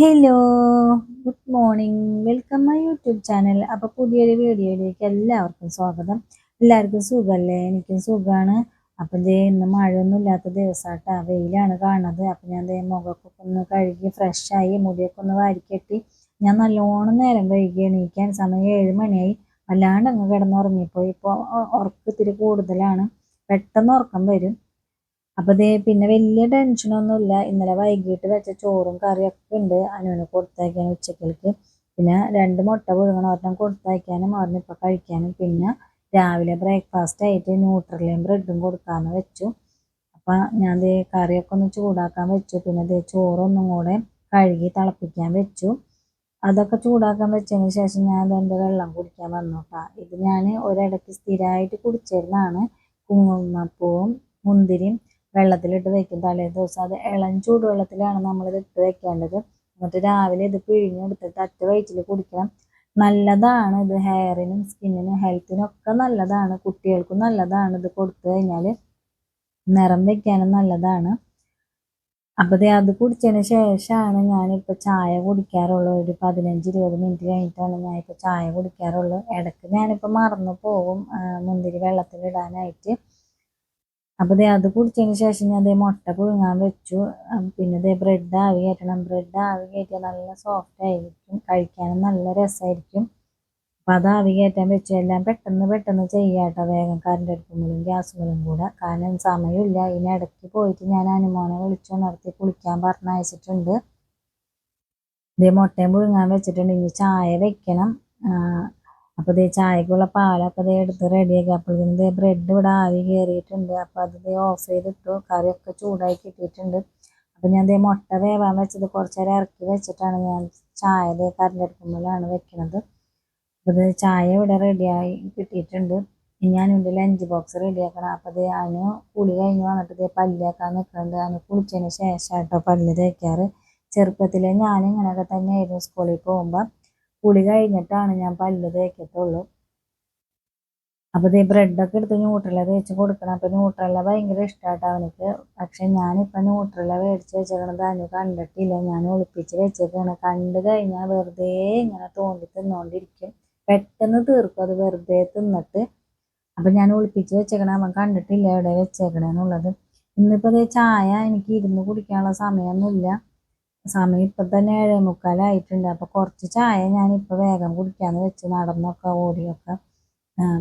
Hello good morning welcome my YouTube channel അപ്പോൾ പുതിയൊരു വീഡിയോയിലേക്ക് എല്ലാവർക്കും സ്വാഗതം. എല്ലാവർക്കും സുഖമല്ലേ എനിക്കും സുഖമാണ് അപ്പം ദേ ഇന്ന് മഴയൊന്നും ഇല്ലാത്ത ദിവസമാട്ടാ വെയിലാണ് കാണുന്നത്. അപ്പം ഞാൻ ദേ മുഖമൊക്കെ ഒന്ന് കഴുകി ഫ്രഷായി മുടിയൊക്കെ ഒന്ന് വാരിക്കെട്ടി ഞാൻ നല്ലോണം നേരം കഴുകി എണീക്കാൻ സമയം ഏഴ് മണിയായി. വല്ലാണ്ട് അങ്ങ് കിടന്നുറങ്ങിപ്പോയി ഇപ്പോൾ ഉറക്കത്തിരി കൂടുതലാണ്. പെട്ടെന്ന് ഉറക്കം വരും. അപ്പോൾ ദേ പിന്നെ വലിയ ടെൻഷനൊന്നുമില്ല ഇന്നലെ വൈകിട്ട് വെച്ച ചോറും കറിയൊക്കെ ഉണ്ട്. അനുവിന് കൊടുത്തയക്കാൻ ഉച്ചക്കലേക്ക് പിന്നെ രണ്ട് മുട്ട പുഴുങ്ങണം. ഒരെണ്ണം കൊടുത്തയക്കാനും ഒരെണ്ണം ഇപ്പോൾ കഴിക്കാനും. പിന്നെ രാവിലെ ബ്രേക്ക്ഫാസ്റ്റ് ആയിട്ട് ന്യൂട്രലിയും ബ്രെഡും കൊടുക്കാമെന്ന് വെച്ചു. അപ്പം ഞാൻ ദേ കറിയൊക്കെ ഒന്ന് ചൂടാക്കാൻ വെച്ചു. പിന്നെ ദേ ചോറൊന്നും കൂടെ കഴുകി തിളപ്പിക്കാൻ വെച്ചു. അതൊക്കെ ചൂടാക്കാൻ വെച്ചതിന് ശേഷം ഞാൻ എന്റെ വെള്ളം കുടിക്കാൻ വന്നു കേട്ടോ ഇത് ഞാൻ ഒരിടയ്ക്ക് സ്ഥിരമായിട്ട് കുടിച്ചിരുന്നതാണ്. കുങ്കുമപ്പൂവും മുന്തിരിയും വെള്ളത്തിലിട്ട് വെക്കും തലേ ദിവസം. അത് ഇളം ചൂടുവെള്ളത്തിലാണ് നമ്മളിത് ഇട്ട് വെക്കേണ്ടത്. എന്നിട്ട് രാവിലെ ഇത് പിഴിഞ്ഞെടുത്തിട്ട് അറ്റ വയറ്റിൽ കുടിക്കണം. നല്ലതാണ് ഇത് ഹെയറിനും സ്കിന്നിനും ഹെൽത്തിനും ഒക്കെ നല്ലതാണ്. കുട്ടികൾക്കും നല്ലതാണ് ഇത് കൊടുത്തു കഴിഞ്ഞാൽ. നിറം വെക്കാനും നല്ലതാണ്. അപ്പോൾ ദേ അത് കുടിച്ചതിന് ശേഷമാണ് ഞാനിപ്പോൾ ചായ കുടിക്കാറുള്ളത് ഒരു പതിനഞ്ച് ഇരുപത് മിനിറ്റ് കഴിഞ്ഞിട്ടാണ് ഞാനിപ്പോൾ ചായ കുടിക്കാറുള്ളത് ഇടയ്ക്ക് ഞാനിപ്പോൾ മറന്നു പോകും മുന്തിരി വെള്ളത്തിലിടാനായിട്ട്. അപ്പോൾ ദേ അത് കുടിച്ചതിന് ശേഷം ഞാൻ ദേ മുട്ട പുഴുങ്ങാൻ വെച്ചു. പിന്നെ ദേ ബ്രെഡ് ആവി കയറ്റണം. ബ്രെഡ് ആവി കയറ്റിയാൽ നല്ല സോഫ്റ്റ് ആയിരിക്കും. കഴിക്കാനും നല്ല രസമായിരിക്കും അപ്പോൾ അത് ആവി കയറ്റാൻ വെച്ചു. എല്ലാം പെട്ടെന്ന് പെട്ടെന്ന് ചെയ്യാട്ടോ വേഗം കറണ്ട് അടുപ്പുമ്പോഴും ഗ്യാസുമ്പോഴും കൂടെ. കാരണം സമയമില്ല. ഇനി ഇടയ്ക്ക് പോയിട്ട് ഞാൻ അനുമോനെ വിളിച്ചുണർത്തി കുളിക്കാൻ പറഞ്ഞയച്ചിട്ടുണ്ട് ഇതേ മുട്ടയും പുഴുങ്ങാൻ വെച്ചിട്ടുണ്ട്. ഇനി ചായ വെക്കണം. അപ്പോൾ ഇതേ ചായക്കുള്ള പാലൊക്കെ ഇതേ എടുത്ത് റെഡിയാക്കി അപ്പോഴത്തേനും ഇതേ ബ്രെഡ് ഇവിടെ ആവി കയറിയിട്ടുണ്ട് അപ്പോൾ അത് ഓഫ് ചെയ്തിട്ടു കറിയൊക്കെ ചൂടായി കിട്ടിയിട്ടുണ്ട്. അപ്പോൾ ഞാൻ ദേ മുട്ട വേവാൻ വെച്ചത് കുറച്ച് നേരം ഇറക്കി വെച്ചിട്ടാണ് ഞാൻ ചായ ദേ കറിഞ്ഞെടുക്കുമ്പോഴാണ് വെക്കുന്നത് അപ്പോൾ ഇത് ചായ ഇവിടെ റെഡിയായി കിട്ടിയിട്ടുണ്ട്. ഞാൻ എന്റെ ലഞ്ച് ബോക്സ് റെഡിയാക്കണം അപ്പോൾ ഇത് അതിന് കുളി കഴിഞ്ഞ് വന്നിട്ട് ഇതേ പല്ലിയാക്കാൻ നിൽക്കുന്നുണ്ട്. അതിന് കുളിച്ചതിന് ശേഷം കേട്ടോ പല്ല് തേക്കാറ്. ചെറുപ്പത്തിലെ ഞാൻ ഇങ്ങനെയൊക്കെ തന്നെയായിരുന്നു സ്കൂളിൽ പോകുമ്പോൾ കുളി കഴിഞ്ഞിട്ടാണ് ഞാൻ പല്ല് തേക്കത്തുള്ളൂ. അപ്പോൾ ഈ ബ്രെഡൊക്കെ എടുത്ത് ന്യൂട്രല തേച്ച് കൊടുക്കണം. അപ്പോൾ ന്യൂട്രല ഭയങ്കര ഇഷ്ടമാട്ടോ അവനക്ക്. പക്ഷെ ഞാനിപ്പോൾ ന്യൂട്രല മേടിച്ച് വെച്ചേക്കണത് അനു കണ്ടിട്ടില്ല. ഞാൻ ഒളിപ്പിച്ച് വെച്ചേക്കാണ്. കണ്ടു കഴിഞ്ഞാൽ വെറുതെ ഇങ്ങനെ തോണ്ടി തിന്നുകൊണ്ടിരിക്കും പെട്ടെന്ന് തീർക്കും അത് വെറുതെ തിന്നിട്ട്. അപ്പം ഞാൻ ഒളിപ്പിച്ച് വെച്ചേക്കണം അവൻ കണ്ടിട്ടില്ല എവിടെ വെച്ചേക്കണേന്നുള്ളത്. ഇന്നിപ്പോൾ ചായ എനിക്ക് ഇരുന്ന് കുടിക്കാനുള്ള സമയമൊന്നുമില്ല. സമയം ഇപ്പം തന്നെ ഏഴേ മുക്കാലായിട്ടുണ്ട് അപ്പോൾ കുറച്ച് ചായ ഞാനിപ്പോൾ വേഗം കുടിക്കാമെന്ന് വെച്ച് നടന്നൊക്കെ ഓടിയൊക്കെ.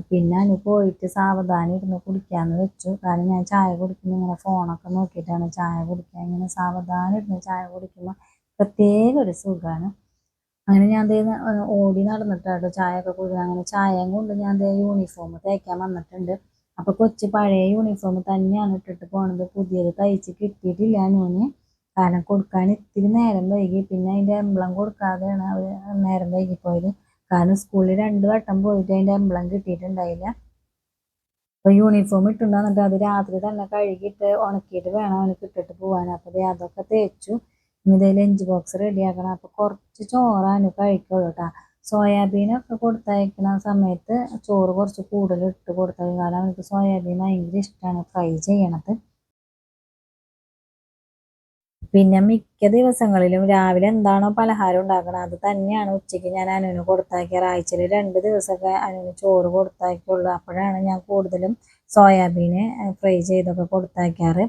പിന്നെ അനു പോയിട്ട് സാവധാനം ഇരുന്ന് കുടിക്കാമെന്ന് വെച്ചു. കാരണം ഞാൻ ചായ കുടിക്കുന്ന ഇങ്ങനെ ഫോണൊക്കെ നോക്കിയിട്ടാണ് ചായ കുടിക്കുക ഇങ്ങനെ സാവധാനം ഇരുന്ന് ചായ കുടിക്കുമ്പോൾ പ്രത്യേക ഒരു സുഖമാണ് അങ്ങനെ ഞാൻ ദേ ഓടി നടന്നിട്ടാട്ടോ ചായ ഒക്കെ കുടിക്കുന്നത് അങ്ങനെ ചായയും കൊണ്ട് ഞാൻ ദേ യൂണിഫോം തേക്കാൻ വന്നിട്ടുണ്ട്. അപ്പോൾ കൊച്ചു പഴയ യൂണിഫോം തന്നെയാണ് ഇട്ടിട്ട് പോണത്. പുതിയത് തയ്ച്ച് കിട്ടിയിട്ടില്ല ഞാൻ കാരണം കൊടുക്കാൻ ഇത്തിരി നേരം വൈകി. പിന്നെ അതിന്റെ എംബ്ലം കൊടുക്കാതെയാണ് അവർ നേരം വൈകിപ്പോയത്. കാരണം സ്കൂളിൽ രണ്ട് വട്ടം പോയിട്ട് അതിന്റെ എംബ്ലം കിട്ടിയിട്ടുണ്ടായില്ല. അപ്പോൾ യൂണിഫോം ഇട്ടുണ്ടെന്നിട്ട് അത് രാത്രി തന്നെ കഴുകിയിട്ട് ഉണക്കിയിട്ട് വേണം അവനക്ക് ഇട്ടിട്ട് പോകാൻ അപ്പോൾ അതൊക്കെ തേച്ചു. ഇനി ഇതേ ലഞ്ച് ബോക്സ് റെഡിയാക്കണം അപ്പോൾ കുറച്ച് ചോറാണ് കഴിക്കുള്ളൂ കേട്ടോ സോയാബീനൊക്കെ കൊടുത്തയക്കണ സമയത്ത് ചോറ് കുറച്ച് കൂടുതൽ ഇട്ട് കൊടുത്തയക്കും കാരണം അവനക്ക് സോയാബീൻ ഭയങ്കര ഇഷ്ടമാണ് ഫ്രൈ ചെയ്യണത്. പിന്നെ മിക്ക ദിവസങ്ങളിലും രാവിലെ എന്താണോ പലഹാരം ഉണ്ടാക്കണത് അത് തന്നെയാണ് ഉച്ചയ്ക്ക് ഞാൻ അനുവിന് കൊടുത്താക്കിയത്. ആഴ്ചയിൽ രണ്ട് ദിവസമൊക്കെ അനുവിന് ചോറ് കൊടുത്താക്കിയുള്ളൂ. അപ്പോഴാണ് ഞാൻ കൂടുതലും സോയാബീന് ഫ്രൈ ചെയ്തൊക്കെ കൊടുത്താക്കാറ്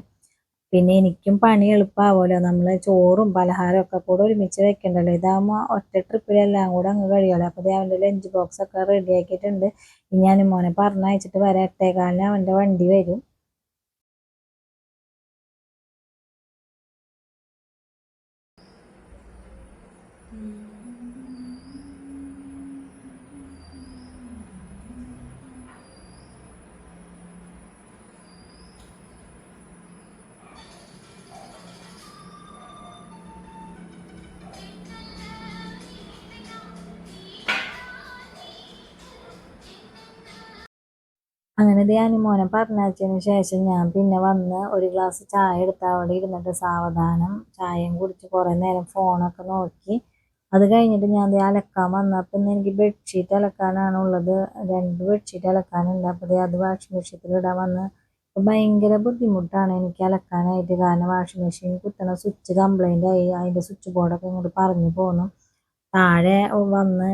പിന്നെ എനിക്കും പണി എളുപ്പമാവുമല്ലോ. നമ്മൾ ചോറും പലഹാരവും ഒക്കെ കൂടെ ഒരുമിച്ച് വെക്കണ്ടല്ലോ. ഇതാകുമ്പോൾ ഒറ്റ ട്രിപ്പിലെല്ലാം കൂടെ അങ്ങ് കഴിയുമല്ലോ. അപ്പോൾ അവന്റെ ലഞ്ച് ബോക്സ് ഒക്കെ റെഡിയാക്കിയിട്ടുണ്ട് ഇനി മോനെ പറഞ്ഞയച്ചിട്ട് വരാം. എട്ടേകാലിന് അവന്റെ വണ്ടി വരും. അങ്ങനെ ധ്യാനി മോനെ പറഞ്ഞതിന് ശേഷം ഞാൻ പിന്നെ വന്ന് ഒരു ഗ്ലാസ് ചായ എടുത്ത് അവിടെ ഇരുന്നിട്ട് സാവധാനം ചായയും കുടിച്ച് കുറേ നേരം ഫോണൊക്കെ നോക്കി. അത് കഴിഞ്ഞിട്ട് ഞാൻ ദേ അലക്കാൻ വന്നപ്പോൾ ഇന്ന് എനിക്ക് ബെഡ്ഷീറ്റ് അലക്കാനാണ് ഉള്ളത്. രണ്ട് ബെഡ്ഷീറ്റ് അലക്കാനുണ്ട്. അപ്പോൾ അത് വാഷിംഗ് മെഷീനിൽ ഇടാൻ വന്ന് ഭയങ്കര ബുദ്ധിമുട്ടാണ് എനിക്ക് അലക്കാനായിട്ട്. കാരണം വാഷിംഗ് മെഷീൻ കുത്തണ സ്വിച്ച് കംപ്ലൈന്റ് ആയി. അതിന്റെ സ്വിച്ച് ബോർഡൊക്കെ ഇങ്ങോട്ട് പറഞ്ഞു പോന്നു. താഴെ വന്ന്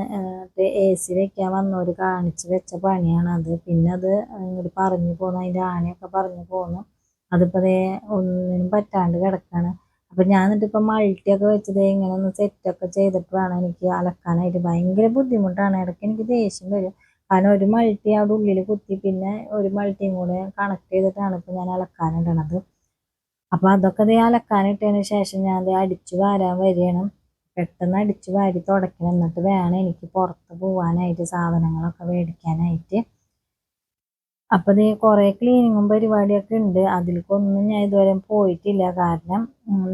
എ സി വെക്കാൻ വന്നവർ കാണിച്ച് വെച്ച പണിയാണ് അത്. പിന്നെ അത് ഇങ്ങോട്ട് പറഞ്ഞു പോന്നു അതിന്റെ ആണിയൊക്കെ പറഞ്ഞു പോന്നു. അതിപ്പോൾ അതേ ഒന്നിനും പറ്റാണ്ട് കിടക്കാണ്. അപ്പം ഞാൻ എന്നിട്ട് ഇപ്പം മൾട്ടിയൊക്കെ വെച്ചത് ഇങ്ങനെ ഒന്ന് സെറ്റൊക്കെ ചെയ്തിട്ട് വേണം എനിക്ക് അലക്കാനായിട്ട്. ഭയങ്കര ബുദ്ധിമുട്ടാണ്. ഇടയ്ക്ക് എനിക്ക് ദേഷ്യം വരും. കാരണം ഒരു മൾട്ടി അവിടെ ഉള്ളിൽ കുത്തി പിന്നെ ഒരു മൾട്ടിയും കൂടെ കണക്ട് ചെയ്തിട്ടാണ് ഇപ്പം ഞാൻ അലക്കാനിടണത്. അപ്പോൾ അതൊക്കെ ദേ അലക്കാനിട്ടതിന് ശേഷം ഞാൻ ദേ അടിച്ചു വാരാൻ വരികയാണ്. പെട്ടെന്ന് അടിച്ചു വാരി തുടയ്ക്കണം. എന്നിട്ട് വേണം എനിക്ക് പുറത്ത് പോകാനായിട്ട് സാധനങ്ങളൊക്കെ മേടിക്കാനായിട്ട്. അപ്പോൾ ഇത് കുറേ ക്ലീനിങ്ങും പരിപാടിയൊക്കെ ഉണ്ട്. അതിലേക്കൊന്നും ഞാൻ ഇതുവരെ പോയിട്ടില്ല. കാരണം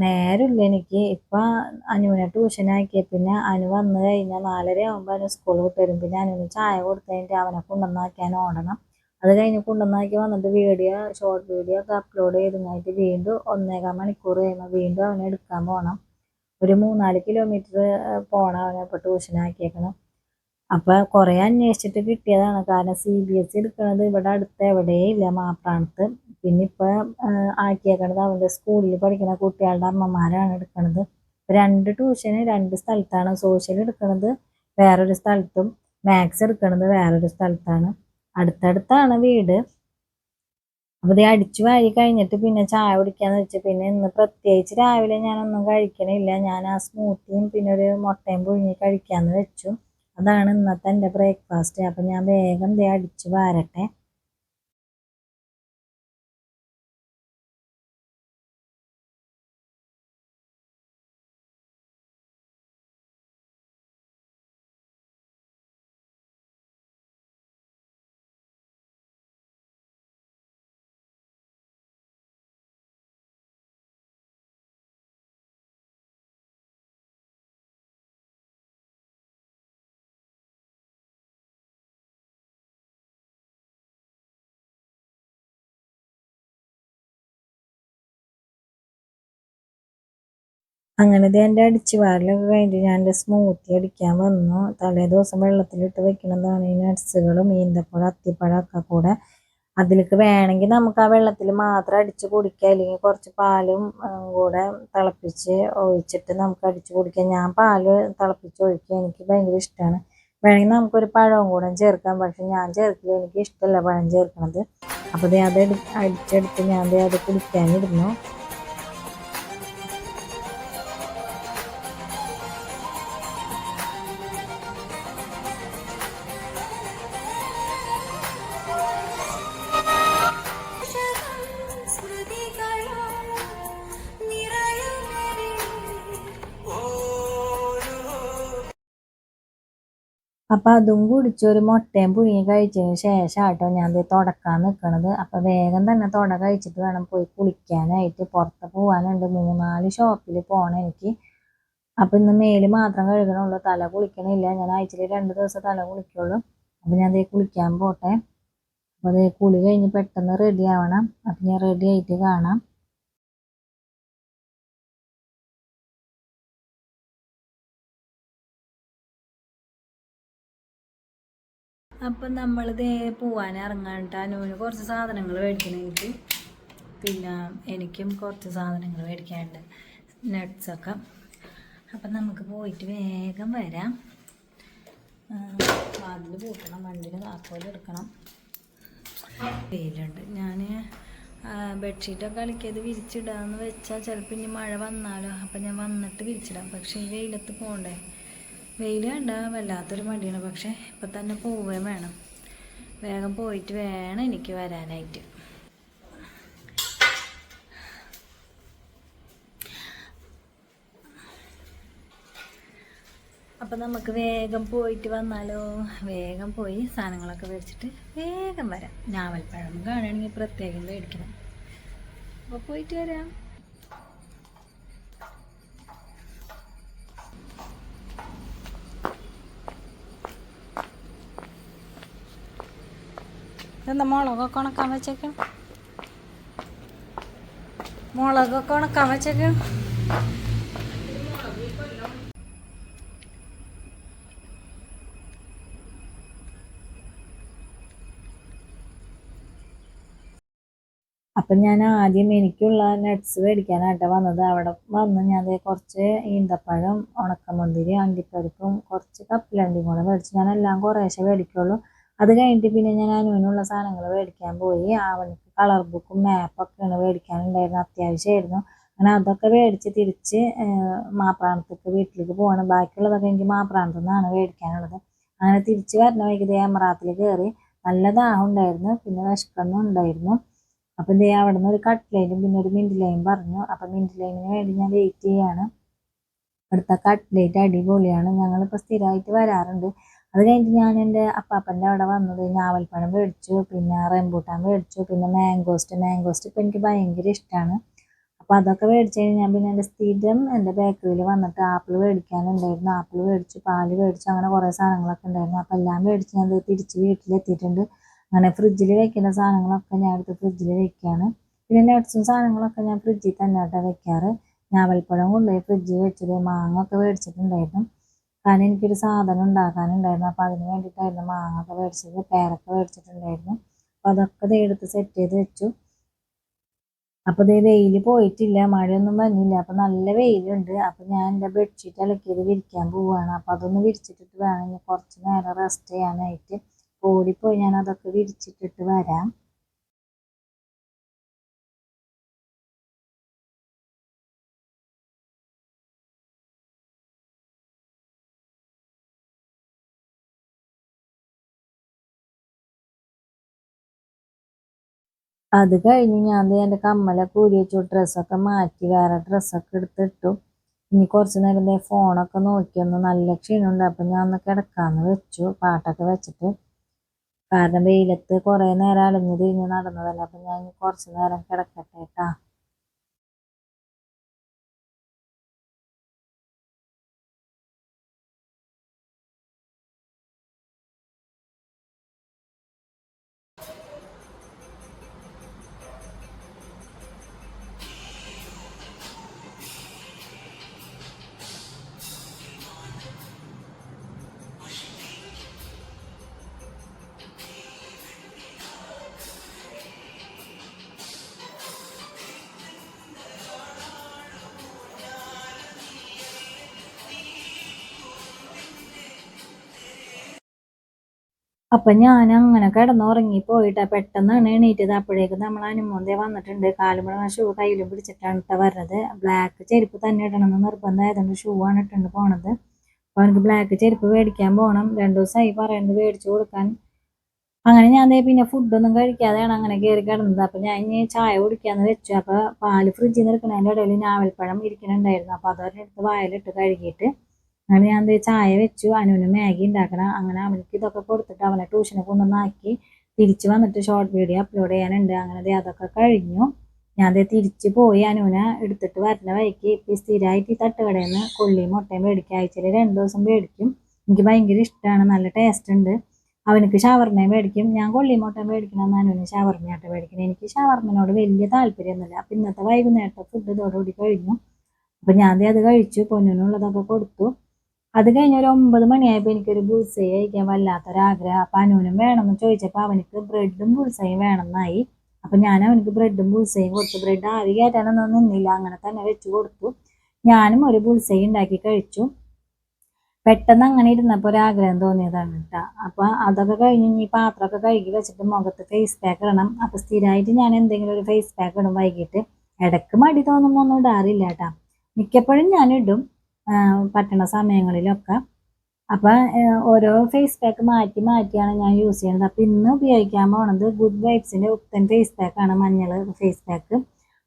നേരമില്ല എനിക്ക്. ഇപ്പം അനുവിനെ ട്യൂഷനാക്കിയ പിന്നെ അനു വന്നു കഴിഞ്ഞാൽ നാലര ആകുമ്പോൾ അനു സ്കൂളിൽ വിട്ട് വരും. പിന്നെ അനുവിന് ചായ കൊടുത്തതിന്റെ അവനെ കൊണ്ടുവന്നാക്കാൻ ഓടണം. അത് കഴിഞ്ഞ് കൊണ്ടുവന്നാക്കി വന്നിട്ട് വീഡിയോ ഷോർട്ട് വീഡിയോ ഒക്കെ അപ്ലോഡ് ചെയ്തങ്ങായിട്ട് വീണ്ടും ഒന്നേകാൽ മണിക്കൂർ കഴിയുമ്പോൾ വീണ്ടും അവനെ എടുക്കാൻ പോകണം ഒരു മൂന്നാൽ കിലോമീറ്റർ പോകണം അവനെ ഇപ്പോൾ ട്യൂഷനാക്കിയേക്കണം അപ്പോൾ കുറേ അന്വേഷിച്ചിട്ട് കിട്ടിയതാണ്. കാരണം സി ബി എസ് ഇ എടുക്കുന്നത് ഇവിടെ അടുത്ത് എവിടെയില്ല മാപ്രാണത്ത്. പിന്നെ ഇപ്പോൾ ആക്കിയേക്കണത് അവന്റെ സ്കൂളിൽ പഠിക്കുന്ന കുട്ടികളുടെ അമ്മമാരാണ് എടുക്കുന്നത് രണ്ട് ട്യൂഷന് രണ്ട് സ്ഥലത്താണ് സോഷ്യൽ എടുക്കുന്നത് വേറൊരു സ്ഥലത്തും മാത്സ് എടുക്കുന്നത് വേറൊരു സ്ഥലത്താണ്. അടുത്തടുത്താണ് വീട്. അപ്പോൾ ഇത് അടിച്ചു വാരി കഴിഞ്ഞിട്ട് പിന്നെ ചായ കുടിക്കാന്ന് വെച്ച് പിന്നെ ഇന്ന് പ്രത്യേകിച്ച് രാവിലെ ഞാനൊന്നും കഴിക്കണില്ല. ഞാൻ ആ സ്മൂത്തിയും പിന്നെ ഒരു മുട്ടയും പുഴുങ്ങി കഴിക്കാന്ന് വെച്ചു. അതാണ് ഇന്നത്തെ എന്റെ ബ്രേക്ക്ഫാസ്റ്റ് അപ്പം ഞാൻ വേഗം ദേ അടിച്ചു വാരട്ടെ. അങ്ങനെ ഇത് എന്റെ അടിച്ച് വാരലൊക്കെ കഴിഞ്ഞിട്ട് ഞാൻ എന്റെ സ്മൂത്തി അടിക്കാൻ വന്നു. തലേ ദിവസം വെള്ളത്തിലിട്ട് വെക്കണതാണ് ഈ നട്ട്സുകളും ഈന്തപ്പഴം അത്തിപ്പഴം ഒക്കെ കൂടെ. അതിലേക്ക് വേണമെങ്കിൽ നമുക്ക് ആ വെള്ളത്തിൽ മാത്രം അടിച്ച് കുടിക്കാം അല്ലെങ്കിൽ കുറച്ച് പാലും കൂടെ തിളപ്പിച്ച് ഒഴിച്ചിട്ട് നമുക്ക് അടിച്ച് കുടിക്കാം ഞാൻ പാൽ തിളപ്പിച്ച് ഒഴിക്കുക എനിക്ക് ഭയങ്കര ഇഷ്ടമാണ്. വേണമെങ്കിൽ നമുക്കൊരു പഴവും കൂടെ ചേർക്കാം. പക്ഷെ ഞാൻ ചേർക്കില്ല എനിക്ക് ഇഷ്ടമല്ല പഴം ചേർക്കണത്. അപ്പോൾ അത് അടിച്ചെടുത്ത് ഞാൻ അത് കുടിക്കാനിരുന്നു. അപ്പം അതും കുടിച്ച് ഒരു മുട്ടയും പുഴുങ്ങി കഴിച്ചതിന് ശേഷം ആട്ടോ ഞാൻ ഇത് തുടക്കാൻ നിൽക്കണത് അപ്പം വേഗം തന്നെ തുട കഴിച്ചിട്ട് വേണം പോയി കുളിക്കാനായിട്ട്. പുറത്ത് പോകാനുണ്ട് മൂന്നാൽ ഷോപ്പിൽ പോകണം എനിക്ക്. അപ്പം ഇന്ന് മേൽ മാത്രം കഴുകണുള്ളൂ. തല കുളിക്കണില്ല. ഞാൻ ആഴ്ചയിൽ രണ്ട് ദിവസം തല കുളിക്കുള്ളൂ. അപ്പം ഞാൻ അതേ കുളിക്കാൻ പോട്ടെ. അപ്പോൾ അതേ കുളി കഴിഞ്ഞ് പെട്ടെന്ന് റെഡി ആവണം. അപ്പം ഞാൻ റെഡി ആയിട്ട് കാണാം. അപ്പം നമ്മളിത് പോവാൻ ഇറങ്ങാനിട്ട് അനുവിന് കുറച്ച് സാധനങ്ങൾ മേടിക്കണം എനിക്ക് പിന്നെ എനിക്കും കുറച്ച് സാധനങ്ങൾ മേടിക്കാനുണ്ട്. നട്ട്സൊക്കെ അപ്പം നമുക്ക് പോയിട്ട് വേഗം വരാം. വാതിൽ പൂട്ടണം വണ്ടിയിൽ താക്കോൽ എടുക്കണം. വെയിലുണ്ട്. ഞാൻ ബെഡ്ഷീറ്റൊക്കെ അലക്കിയത് വിരിച്ചിടാമെന്ന് വെച്ചാൽ ചിലപ്പോൾ ഇനി മഴ വന്നാലോ. അപ്പം ഞാൻ വന്നിട്ട് വിരിച്ചിടാം. പക്ഷേ ഈ വെയിലത്ത് പോകണ്ടേ വെയിൽ കണ്ട വല്ലാത്തൊരു മടിയാണ്. പക്ഷേ ഇപ്പം തന്നെ പോവുകയും വേണം. വേഗം പോയിട്ട് വേണം എനിക്ക് വരാനായിട്ട്. അപ്പം നമുക്ക് വേഗം പോയിട്ട് വന്നാലോ? വേഗം പോയി സാധനങ്ങളൊക്കെ മേടിച്ചിട്ട് വേഗം വരാം. ഞാവൽപ്പഴം കാണുകയാണെങ്കിൽ പ്രത്യേകം മേടിക്കണം. അപ്പോൾ പോയിട്ട് വരാം. ഇതെന്താ മുളകൊക്കെ ഉണക്കാൻ വെച്ചേക്കും? മുളകൊക്കെ ഉണക്കാൻ വെച്ചേക്കും? അപ്പം ഞാൻ ആദ്യം എനിക്കുള്ള നട്ട്സ് മേടിക്കാനായിട്ട് വന്നത്. അവിടെ വന്ന് ഞാൻ കുറച്ച് ഈന്തപ്പഴം ഉണക്കമുന്തിരി അണ്ടിപ്പരിപ്പും കുറച്ച് കപ്പിലണ്ടിയും കൂടെ മേടിച്ച് ഞാൻ എല്ലാം കുറേശ്ശെ മേടിക്കുള്ളൂ. അത് കഴിഞ്ഞിട്ട് പിന്നെ ഞാൻ അനുവിനുള്ള സാധനങ്ങൾ മേടിക്കാൻ പോയി. അവനക്ക് കളർ ബുക്കും മാപ്പൊക്കെയാണ് മേടിക്കാനുണ്ടായിരുന്നു അത്യാവശ്യമായിരുന്നു. അങ്ങനെ അതൊക്കെ മേടിച്ച് തിരിച്ച് മാപ്രാണത്തേക്ക് വീട്ടിലേക്ക് പോകണം ബാക്കിയുള്ളതൊക്കെ എനിക്ക് മാപ്രാണത്തു നിന്നാണ് മേടിക്കാനുള്ളത്. അങ്ങനെ തിരിച്ച് വരണ വൈകി ദേ അമറാത്തിൽ കയറി നല്ല ദാഹം ഉണ്ടായിരുന്നു. പിന്നെ വിശക്കൊന്നും ഉണ്ടായിരുന്നു. അപ്പം ദേ അവിടെ നിന്ന് ഒരു ലൈനും പിന്നെ ഒരു മിന്റ് ലൈൻ പറഞ്ഞു. അപ്പം മിന്റ് ലൈനിന് വേണ്ടി ഞാൻ വെയിറ്റ് ചെയ്യാണ്. ഇവിടുത്തെ കട്ട്ലേറ്റ് അടിപൊളിയാണ്. ഞങ്ങളിപ്പോൾ സ്ഥിരമായിട്ട് വരാറുണ്ട്. അത് കഴിഞ്ഞിട്ട് ഞാൻ എന്റെ അപ്പാപ്പന്റെ അവിടെ വന്നത് ഞാവൽപ്പഴം മേടിച്ചു പിന്നെ റംബൂട്ടാൻ മേടിച്ചു പിന്നെ മാംഗോസ്റ്റ് മാംഗോസ്റ്റ് ഇപ്പം എനിക്ക് ഭയങ്കര ഇഷ്ടമാണ് അപ്പോൾ അതൊക്കെ മേടിച്ച് കഴിഞ്ഞാൽ പിന്നെ എന്റെ സ്ഥിരം എന്റെ ബേക്കറിയിൽ വന്നിട്ട് ആപ്പിൾ മേടിക്കാനുണ്ടായിരുന്നു. ആപ്പിൾ മേടിച്ചു പാൽ മേടിച്ചു അങ്ങനെ കുറേ സാധനങ്ങളൊക്കെ ഉണ്ടായിരുന്നു. അപ്പോൾ എല്ലാം മേടിച്ച് ഞാൻ തിരിച്ച് വീട്ടിലെത്തിയിട്ടുണ്ട്. അങ്ങനെ ഫ്രിഡ്ജിൽ വെക്കുന്ന സാധനങ്ങളൊക്കെ ഞാൻ എടുത്ത് ഫ്രിഡ്ജിൽ വെക്കുകയാണ് പിന്നെ നട്ട്സും സാധനങ്ങളൊക്കെ ഞാൻ ഫ്രിഡ്ജിൽ തന്നെ ആട്ടാണ് വെക്കാറ്. ഞാവൽപ്പഴം കൊണ്ടുപോയി ഫ്രിഡ്ജിൽ വെച്ചത് മാങ്ങ ഒക്കെ മേടിച്ചിട്ടുണ്ടായിരുന്നു. കാരണം എനിക്കൊരു സാധനം ഉണ്ടാക്കാനുണ്ടായിരുന്നു. അപ്പോൾ അതിന് വേണ്ടിയിട്ടായിരുന്നു മാങ്ങ ഒക്കെ മേടിച്ചത് പേരൊക്കെ മേടിച്ചിട്ടുണ്ടായിരുന്നു. അപ്പോൾ അതൊക്കെ എടുത്ത് സെറ്റ് ചെയ്ത് വെച്ചു. അപ്പോൾ ദേ വെയിൽ പോയിട്ടില്ല മഴയൊന്നും വന്നില്ല. അപ്പോൾ നല്ല വെയിലുണ്ട്. അപ്പോൾ ഞാൻ എന്റെ ബെഡ്ഷീറ്റ് അലക്കിയത് വിരിക്കാൻ പോവുകയാണ് അപ്പോൾ അതൊന്ന് വിരിച്ചിട്ടിട്ട് വേണം ഇനി കുറച്ച് നേരം റെസ്റ്റ് ചെയ്യാനായിട്ട്. ഓടിപ്പോയി ഞാൻ അതൊക്കെ വിരിച്ചിട്ടിട്ട് വരാം. അത് കഴിഞ്ഞ് ഞാൻ എന്റെ കമ്മലൊക്കെ ഊരി വെച്ചു. ഡ്രസ്സൊക്കെ മാറ്റി വേറെ ഡ്രസ്സൊക്കെ എടുത്തിട്ടു. ഇനി കുറച്ച് നേരം ദേ ഫോണൊക്കെ നോക്കിയൊന്ന് നല്ല ക്ഷീണമുണ്ട്. അപ്പം ഞാൻ ഒന്ന് കിടക്കാമെന്ന് വെച്ചു പാട്ടൊക്കെ വെച്ചിട്ട്. കാരണം വെയിലത്ത് കുറേ നേരം അലഞ്ഞു തിരിഞ്ഞ് നടന്നതല്ലേ. അപ്പം ഞാൻ ഇനി കുറച്ച് നേരം കിടക്കട്ടെ കേട്ടാ അപ്പൊ ഞാൻ അങ്ങനെ കിടന്നുറങ്ങി പോയിട്ട് പെട്ടെന്നാണ് എണീറ്റത് അപ്പോഴേക്കും നമ്മൾ അനുമോന്തേ വന്നിട്ടുണ്ട്. കാലുമ്പഴ ഷൂ കയ്യിലും പിടിച്ചിട്ടാണ് ഇട്ട വരുന്നത് ബ്ലാക്ക് ചെരുപ്പ് തന്നെ ഇടണമെന്ന് നിർബന്ധമായതുകൊണ്ട് ഷൂ ആണ് ഇട്ടുണ്ട് പോണത്. അപ്പൊ എനിക്ക് ബ്ലാക്ക് ചെരുപ്പ് മേടിക്കാൻ പോകണം രണ്ടു ദിവസമായി പറയുന്നത് മേടിച്ചു കൊടുക്കാൻ. അങ്ങനെ ഞാൻ ദേ പിന്നെ ഫുഡൊന്നും കഴിക്കാതെയാണ് അങ്ങനെ കയറി കിടന്നത്. അപ്പൊ ഞാൻ ഇനി ചായ കുടിക്കാന്ന് വെച്ചു. അപ്പൊ പാൽ ഫ്രിഡ്ജിൽ നിന്ന് ഇടയിൽ ഞാവൽപ്പഴം ഇരിക്കുന്നുണ്ടായിരുന്നു അപ്പൊ അതൊരെടുത്ത് വായിലിട്ട് കഴുകിയിട്ട് അങ്ങനെ ഞാൻ എന്താ ചായ വെച്ചു അനുവിന് മാഗി ഉണ്ടാക്കണം. അങ്ങനെ അവനക്ക് ഇതൊക്കെ കൊടുത്തിട്ട് അവനെ ട്യൂഷന് കൊണ്ടുവന്നാക്കി തിരിച്ചു വന്നിട്ട് ഷോർട്ട് വീഡിയോ അപ്ലോഡ് ചെയ്യാനുണ്ട്. അങ്ങനെ അതൊക്കെ കഴിഞ്ഞു. ഞാൻ ദേ തിരിച്ചു പോയി അനുവിനെ എടുത്തിട്ട് വരുന്ന വഴിക്ക് ഇപ്പം സ്ഥിരമായിട്ട് ഈ തട്ടുകടയിൽ നിന്ന് കൊള്ളിയും മുട്ടയും മേടിക്കുക ആഴ്ചയിൽ രണ്ട് ദിവസം മേടിക്കും. എനിക്ക് ഭയങ്കര ഇഷ്ടമാണ് നല്ല ടേസ്റ്റ് ഉണ്ട്. അവനക്ക് ഷവർമ്മയും മേടിക്കും. ഞാൻ കൊള്ളിയും മുട്ടയും മേടിക്കണം അനുവിന് ഷവർമ്മയായിട്ട് മേടിക്കണം. എനിക്ക് ഷവർമ്മനോട് വലിയ താല്പര്യമൊന്നുമില്ല. അപ്പം ഇന്നത്തെ വൈകുന്നേരത്തെ ഫുഡ് ഇതോടുകൂടി കഴിഞ്ഞു. അപ്പം ഞാൻ അത് കഴിച്ചു. പൊന്നിനുള്ളതൊക്കെ കൊടുത്തു. അത് കഴിഞ്ഞ ഒരു ഒമ്പത് മണിയായപ്പോൾ എനിക്കൊരു ബുൾസൈ കഴിക്കാൻ വല്ലാത്തൊരാഗ്രഹം. അപ്പം അനുവിനും വേണമെന്ന് ചോദിച്ചപ്പോൾ അവനക്ക് ബ്രെഡും ബുൾസൈയും വേണമെന്നായി. അപ്പം ഞാൻ അവനക്ക് ബ്രെഡും ബുൾസൈയും കൊടുത്തു. ബ്രെഡ് ആവി കയറ്റാനൊന്നും നിന്നില്ല. അങ്ങനെ തന്നെ വെച്ച് കൊടുത്തു. ഞാനും ഒരു ബുൾസൈ ഉണ്ടാക്കി കഴിച്ചു. പെട്ടെന്ന് അങ്ങനെ ഇരുന്നപ്പോൾ ഒരു ആഗ്രഹം തോന്നിയതാണ് കേട്ടോ അപ്പം അതൊക്കെ കഴിഞ്ഞ് ഈ പാത്രമൊക്കെ കഴുകി വെച്ചിട്ട് മുഖത്ത് ഫേസ് പാക്ക് ഇടണം. അപ്പം സ്ഥിരമായിട്ട് ഞാൻ എന്തെങ്കിലും ഒരു ഫേസ് പാക്ക് ഇടും വൈകിട്ട്. ഇടയ്ക്ക് മടി തോന്നുമ്പോൾ ഒന്നും ഇടാറില്ല കേട്ടോ മിക്കപ്പോഴും ഞാൻ ഇടും. പറ്റണ സമയങ്ങളിലൊക്കെ. അപ്പം ഓരോ ഫേസ് പാക്ക് മാറ്റി മാറ്റിയാണ് ഞാൻ യൂസ് ചെയ്യുന്നത്. അപ്പം ഇന്ന് ഉപയോഗിക്കാൻ പോണത് ഗുഡ് വൈബ്സിന്റെ ഉത്തൻ ഫേസ് പാക്കാണ് മഞ്ഞൾ ഫേസ് പാക്ക്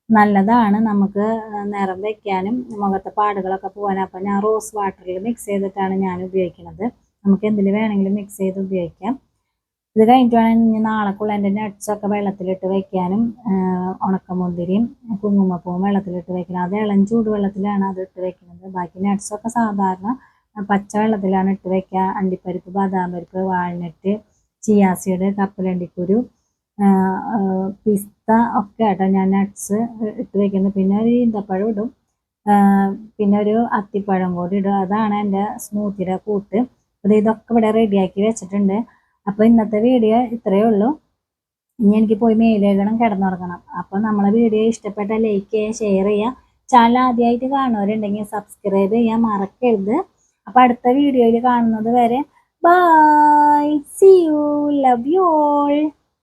നല്ലതാണ് നമുക്ക് നിറം വയ്ക്കാനും മുഖത്തെ പാടുകളൊക്കെ പോകാനും. അപ്പം ഞാൻ റോസ് വാട്ടറിൽ മിക്സ് ചെയ്തിട്ടാണ് ഞാൻ ഉപയോഗിക്കുന്നത് നമുക്ക് എന്തിൽ വേണമെങ്കിലും മിക്സ് ചെയ്ത് ഉപയോഗിക്കാം. ഇത് കഴിഞ്ഞിട്ട് വേണം ഇനി നാളേക്കുള്ള എന്റെ നട്ട്സൊക്കെ വെള്ളത്തിലിട്ട് വെക്കാനും ഉണക്കമുന്തിരിയും കുങ്കുമപ്പൂവും വെള്ളത്തിലിട്ട് വയ്ക്കണം അത് ഇളം ചൂടുവെള്ളത്തിലാണ് അത് ഇട്ട് വയ്ക്കുന്നത് ബാക്കി നട്ട്സൊക്കെ സാധാരണ പച്ച വെള്ളത്തിലാണ് ഇട്ട് വയ്ക്കുക അണ്ടിപ്പരിപ്പ് ബദാം പരിപ്പ് വാൾനട്ട് ചിയാസീഡ് കപ്പലണ്ടിക്കുരു പിസ്ത ഒക്കെ ആട്ടോ ഞാൻ നട്ട്സ് ഇട്ട് വയ്ക്കുന്നത് പിന്നെ ഒരു ഈന്തപ്പഴം ഇടും. പിന്നെ ഒരു അത്തിപ്പഴം കൂടി ഇടും. അതാണ് എന്റെ സ്മൂത്തിയുടെ കൂട്ട്. അത് ഇതൊക്കെ ഇവിടെ റെഡിയാക്കി വെച്ചിട്ടുണ്ട്. അപ്പോൾ ഇന്നത്തെ വീഡിയോ ഇത്രയേ ഉള്ളൂ. ഇനി എനിക്ക് പോയി മേലേകണം കിടന്നുറങ്ങണം. അപ്പോൾ നമ്മളെ വീഡിയോ ഇഷ്ടപ്പെട്ട ലൈക്ക് ചെയ്യുക ഷെയർ ചെയ്യുക. ചാനൽ ആദ്യമായിട്ട് കാണുന്നവരുണ്ടെങ്കിൽ സബ്സ്ക്രൈബ് ചെയ്യാൻ മറക്കരുത്. അപ്പോൾ അടുത്ത വീഡിയോയിൽ കാണുന്നത് വരെ bye see you love you all